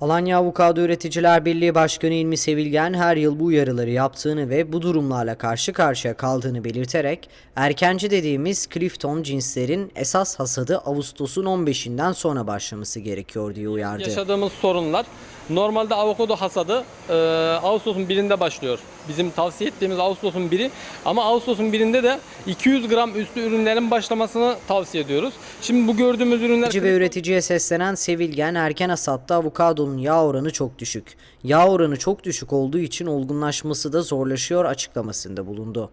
Alanya Avokado Üreticiler Birliği Başkanı İlmi Sevilgen her yıl bu uyarıları yaptığını ve bu durumlarla karşı karşıya kaldığını belirterek erkenci dediğimiz Clifton cinslerin esas hasadı Ağustos'un 15'inden sonra başlaması gerekiyor diye uyardı. Yaşadığımız sorunlar normalde avokado hasadı e, Ağustos'un birinde başlıyor. Bizim tavsiye ettiğimiz Ağustos'un biri ama Ağustos'un birinde de 200 gram üstü ürünlerin başlamasını tavsiye ediyoruz. Şimdi bu gördüğümüz ürünler ve üreticiye seslenen Sevilgen erken hasatta avokadonun yağ oranı çok düşük. Yağ oranı çok düşük olduğu için olgunlaşması da zorlaşıyor açıklamasında bulundu.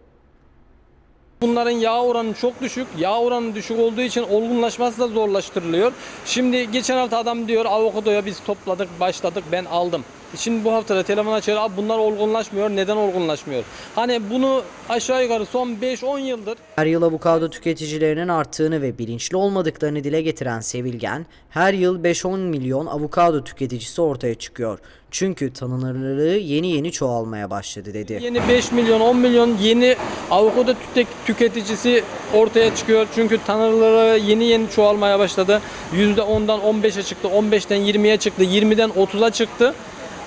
Bunların yağ oranı çok düşük. Yağ oranı düşük olduğu için olgunlaşması da zorlaştırılıyor. Şimdi geçen hafta adam diyor avokadoya biz topladık, başladık, ben aldım. Şimdi bu hafta da telefon açıyor. Abi bunlar olgunlaşmıyor. Neden olgunlaşmıyor? Hani bunu aşağı yukarı son 5-10 yıldır Her yıl avokado tüketicilerinin arttığını ve bilinçli olmadıklarını dile getiren Sevilgen, her yıl 5-10 milyon avokado tüketicisi ortaya çıkıyor. Çünkü tanınırlığı yeni yeni çoğalmaya başladı dedi. Yeni 5 milyon 10 milyon yeni avokado tüke- tüketicisi ortaya çıkıyor. Çünkü tanrıları yeni yeni çoğalmaya başladı. %10'dan 15'e çıktı, 15'ten 20'ye çıktı, 20'den 30'a çıktı.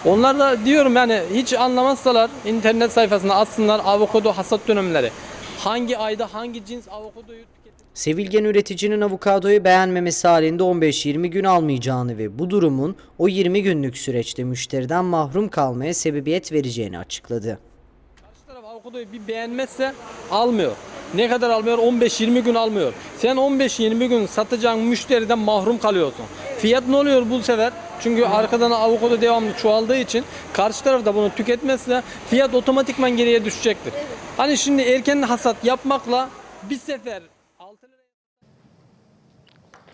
Onlar da diyorum yani hiç anlamazsalar internet sayfasına atsınlar avokado hasat dönemleri. Hangi ayda hangi cins avokadoyu? Sevilgen üreticinin avokadoyu beğenmemesi halinde 15-20 gün almayacağını ve bu durumun o 20 günlük süreçte müşteriden mahrum kalmaya sebebiyet vereceğini açıkladı. Karşı taraf avokadoyu bir beğenmezse almıyor. Ne kadar almıyor? 15-20 gün almıyor. Sen 15-20 gün satacağın müşteriden mahrum kalıyorsun. Fiyat ne oluyor bu sefer? Çünkü arkadan avokado devamlı çoğaldığı için karşı taraf da bunu tüketmezse fiyat otomatikman geriye düşecektir. Hani şimdi erken hasat yapmakla bir sefer